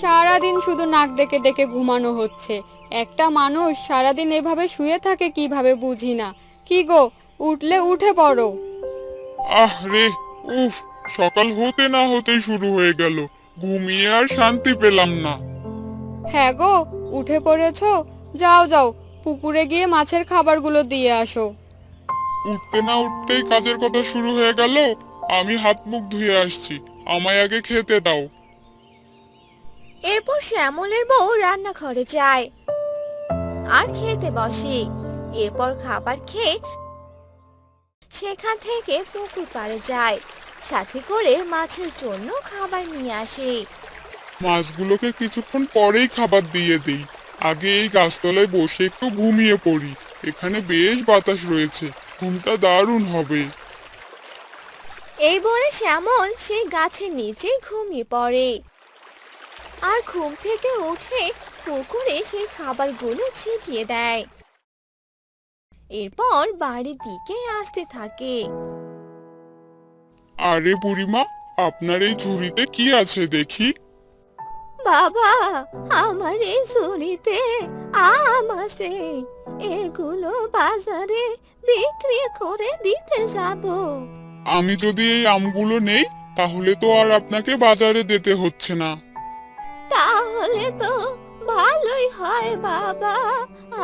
সারাদিন শুধু নাক ডেকে ডেকে ঘুমানো হচ্ছে। একটা মানুষ সারাদিন এভাবে শুয়ে থাকে কীভাবে বুঝি না। কি গো উঠলে উঠে পড়ো। আহ রে উফ সকাল হতে না হতেই শুরু হয়ে গেল। ঘুমিয়ে আর শান্তি পেলাম না। হ্যাঁ গো উঠে পড়েছো? যাও যাও পুকুরে গিয়ে মাছের খাবারগুলো দিয়ে আসো। উঠতে না উঠতেই কাজের কথা শুরু হয়ে গেল। আমি হাত মুখ ধুয়ে আসছি। আমায় আগে খেতে দাও। এরপর শ্যামলের বউ রান্নাঘরে যায়। আর খেতে বসে। এরপর খাবার খেয়ে সেখান থেকে পুকুর পাড়ে যায়। সাথে করে মাছের জন্য খাবার নিয়ে আসে। মাছগুলোকে কিছুক্ষণ পরেই খাবার দিয়ে দিই। আগে এই গাছতলায় বসে একটু ঘুমিয়ে পড়ি। এখানে বেশ বাতাস রয়েছে। ঘুমটা দারুণ হবে। এই বলে শ্যামল সেই গাছের নিচে ঘুমিয়ে পড়ে। আর ঘুম থেকে উঠে পুকুরে সেই খাবারগুলো ছিটিয়ে দেয়। এরপর বাড়ির দিকে আসতে থাকে। আরে বুড়িমা আপনার এই ঝুড়িতে কি আছে দেখি? বাবা আমার এই ঝুড়িতে আম আছে। এগুলো বাজারে বিক্রি করে দিতে যাব। আমি যদি এই আমগুলো নেই তাহলে তো আর আপনাকে বাজারে যেতে হচ্ছে না। তাহলে তো ভালোই হয় বাবা।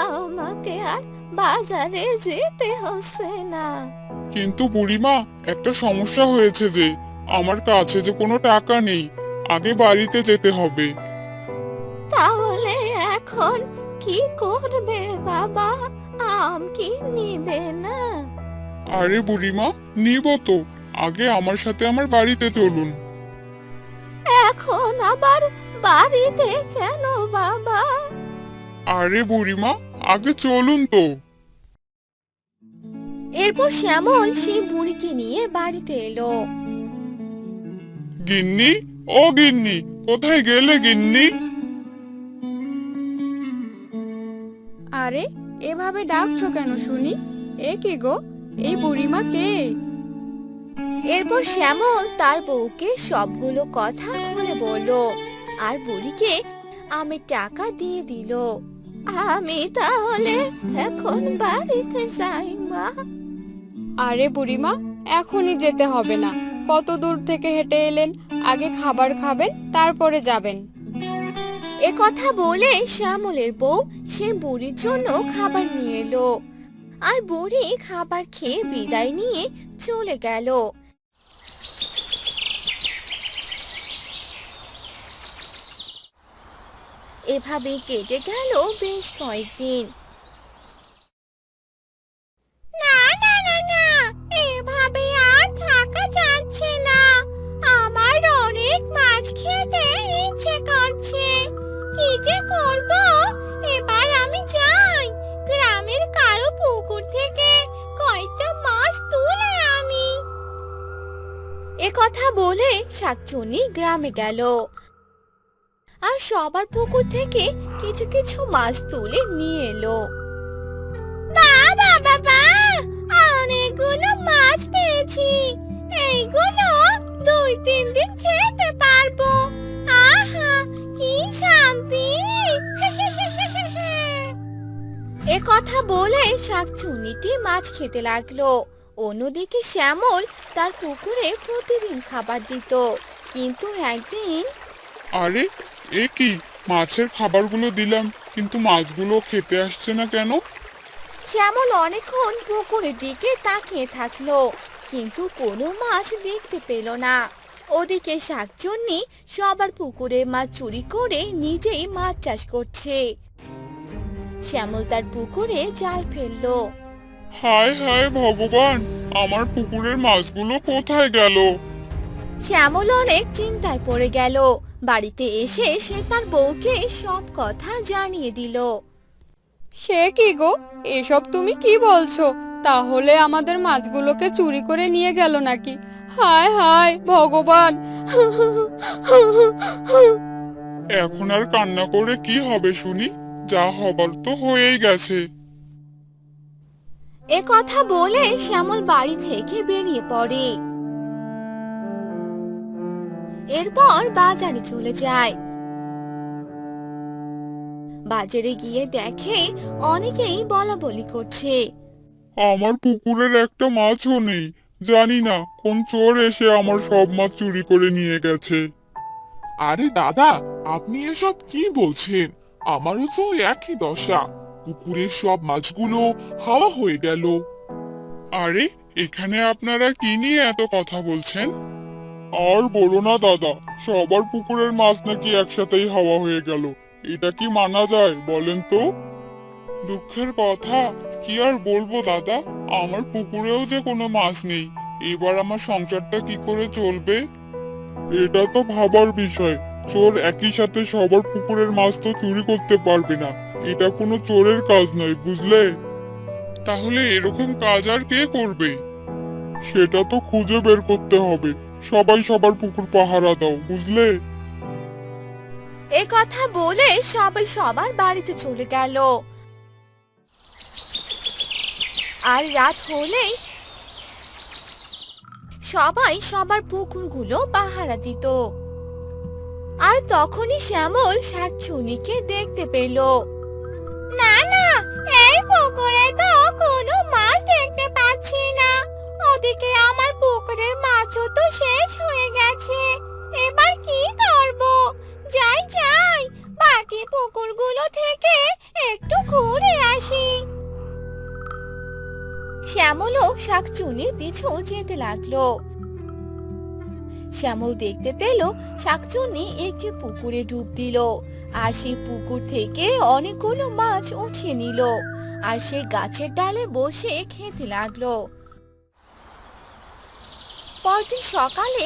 আমাকে আর বাজারে যেতে হচ্ছে না। কিন্তু বুড়িমা একটা সমস্যা হয়েছে যে আমার কাছে যে কোনো টাকা নেই আগে বাড়িতে যেতে হবে। তাহলে এখন কি করবে বাবা? আম কি নিবে না? আরে বুড়িমা নিব তো। আগে আমার সাথে আমার বাড়িতে চলুন। এখন আবার বাড়িতে কেন বাবা? আরে বুড়িমা আগে চলুন তো। এরপর শ্যামল সেই বুড়িকে নিয়ে বাড়িতে এলো। গিন্নি ও গিন্নি কোথায় গেলে গিন্নি? আরে এভাবে ডাকছো কেন শুনি? এ কি গো? এই বুড়িমা কে? এরপর শ্যামল তার বউকে সবগুলো কথা খুলে বলল। আর বুড়িকে আমি টাকা দিয়ে দিল। আমি তাহলে এখন বাড়িতে যাই মা। আরে বুড়িমা এখনই যেতে হবে না। কত দূর থেকে হেঁটে এলেন আগে খাবার খাবেন তারপরে যাবেন। এ কথা বলে শ্যামলের বউ সে বুড়ির জন্য খাবার নিয়ে এলো। আর বুড়ি খাবার খেয়ে বিদায় নিয়ে চলে গেল। এভাবে কেটে গেল বেশ কয়েকদিন। না না এভাবে আর থাকা যাচ্ছে না। আমার অনেক মাছ ইচ্ছে করছে। আমি গ্রামের কারও পুকুর থেকে কয়েকটা মাছ তুলে এ কথা বলে শাকচুনি গ্রামে গেল। আর সবার পুকুর থেকে কিছু কিছু মাছ তুলে নিয়ে এলো। বাবা বাবা, অনেকগুলো মাছ পেয়েছি। এইগুলো দুই, তিন দিন খেতে পারব। আহা, কি শান্তি। এ কথা বলে শাকচুনিটি মাছ খেতে লাগল। অন্যদিকে শ্যামল তার পুকুরে প্রতিদিন খাবার দিত। কিন্তু একদিন আরে এ কি? মাছের খাবারগুলো দিলাম কিন্তু মাছগুলো খেতে আসছে না কেন? শ্যামল অনেকক্ষণ পুকুরের দিকে তাকিয়ে থাকল কিন্তু কোনো মাছ দেখতে পেল না। ওদিকে শাকচুন্নি সবার পুকুরে মাছ চুরি করে নিজেই মাছ চাষ করছে। শ্যামল তার পুকুরে জাল ফেলল। হায় হায় ভগবান আমার পুকুরের মাছগুলো কোথায় গেল? শ্যামল অনেক চিন্তায় পড়ে গেল বাড়িতে এসে সে তার বউকে সব কথা জানিয়ে দিল। সে কি গো? এসব তুমি কি বলছো? তাহলে আমাদের মাছগুলোকে চুরি করে নিয়ে গেল নাকি? হায় হায় ভগবান! এখন আর কান্না করে কি হবে শুনি? যা হবার তো হয়েই গেছে। এ কথা বলে শ্যামল বাড়ি থেকে বেরিয়ে পড়ে। এরপর বাজারে চলে যায়। বাজারে গিয়ে দেখে অনেকেই বলা বলি করছে। আমার পুকুরের একটা মাছও নেই। জানি না কোন চোর এসে আমার সব মাছ চুরি করে নিয়ে গেছে। আরে দাদা আপনি এসব কি বলছেন? আমারও তো একই দশা। পুকুরের সব মাছগুলো হাওয়া হয়ে গেল। আরে এখানে আপনারা কি নিয়ে এত কথা বলছেন? আর বলো না দাদা সবার পুকুরের মাছ নাকি একসাথেই হাওয়া হয়ে গেল। এটা কি মানা যায় বলেন তো? দুঃখের কথা কি আর বলব দাদা? আমার পুকুরেও যে কোনো মাছ নেই। এবার আমার সংসারটা কি করে চলবে? এটা তো ভাবার বিষয়। চোর একই সাথে সবার পুকুরের মাছ তো চুরি করতে পারবে না। এটা কোনো চোরের কাজ নয় বুঝলে? তাহলে এরকম কাজ আর কে করবে? সেটা তো খুঁজে বের করতে হবে। সবাই সবার পুকুর পাহারা দাও বুঝলে? এ কথা বলে সবাই সবার বাড়িতে চলে গেল। আর রাত হলেই সবাই সবার পুকুরগুলো পাহারা দিত। আর তখনই শ্যামল শাকচুনিকে দেখতে পেল। না না এই পুকুরে তো পুকুরের তো শেষ হয়ে গেছে। এবার কি করব? যাই যাই, বাকি পুকুরগুলো থেকে একটু ঘুরে আসি। শ্যামলও শাকচুনির পিছু যেতে লাগল। শ্যামল দেখতে পেল শাকচুন্নি একটি পুকুরে ডুব দিল, আর সেই পুকুর থেকে অনেকগুলো মাছ উঠিয়ে নিল, আর সে গাছের ডালে বসে খেতে লাগল। পরদিন সকালে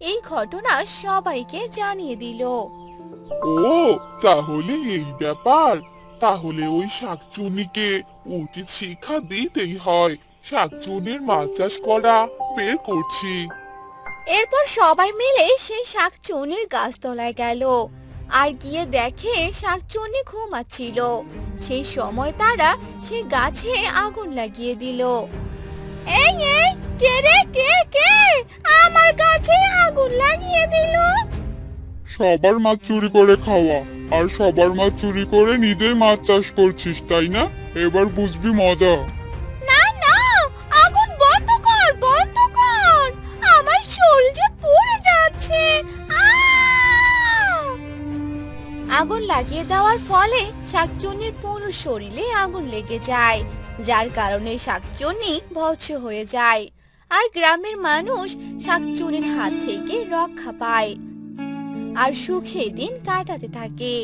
এই ঘটনা সবাইকে জানিয়ে দিল। ও তাহলে এই ব্যাপার। তাহলে ওই শাকচুনিকে উচিত শিক্ষা দিতেই হয়। শাকচুনির মাছ চাষ করা বের করছি। এরপর সবাই মিলে সেই শাকচুনির গাছতলায় গেল। আর গিয়ে দেখে শাকচুনি ঘুমাচ্ছিল। সেই সময় তারা সেই গাছে আগুন লাগিয়ে দিল। এই এই কে রে কে কে? আমার গাছে আগুন লাগিয়ে দিল। সবার মাছ চুরি করে খাওয়া আর সবার মাছ চুরি করে নিজেই মাছ চাষ করছিস তাই না? এবার বুঝবি মজা। না না আগুন বন্ধ কর বন্ধ কর। আমার শরীর যে পুড়ে যাচ্ছে। আহ! আগুন লাগিয়ে দেওয়ার ফলে শাকচুন্নির পুরো শরীরে আগুন লেগে যায়। যার কারণে শাকচুনি ভৎস হয়ে যায় আর গ্রামের মানুষ শাকচুনির হাত থেকে রক্ষা পায় আর সুখে দিন কাটাতে থাকে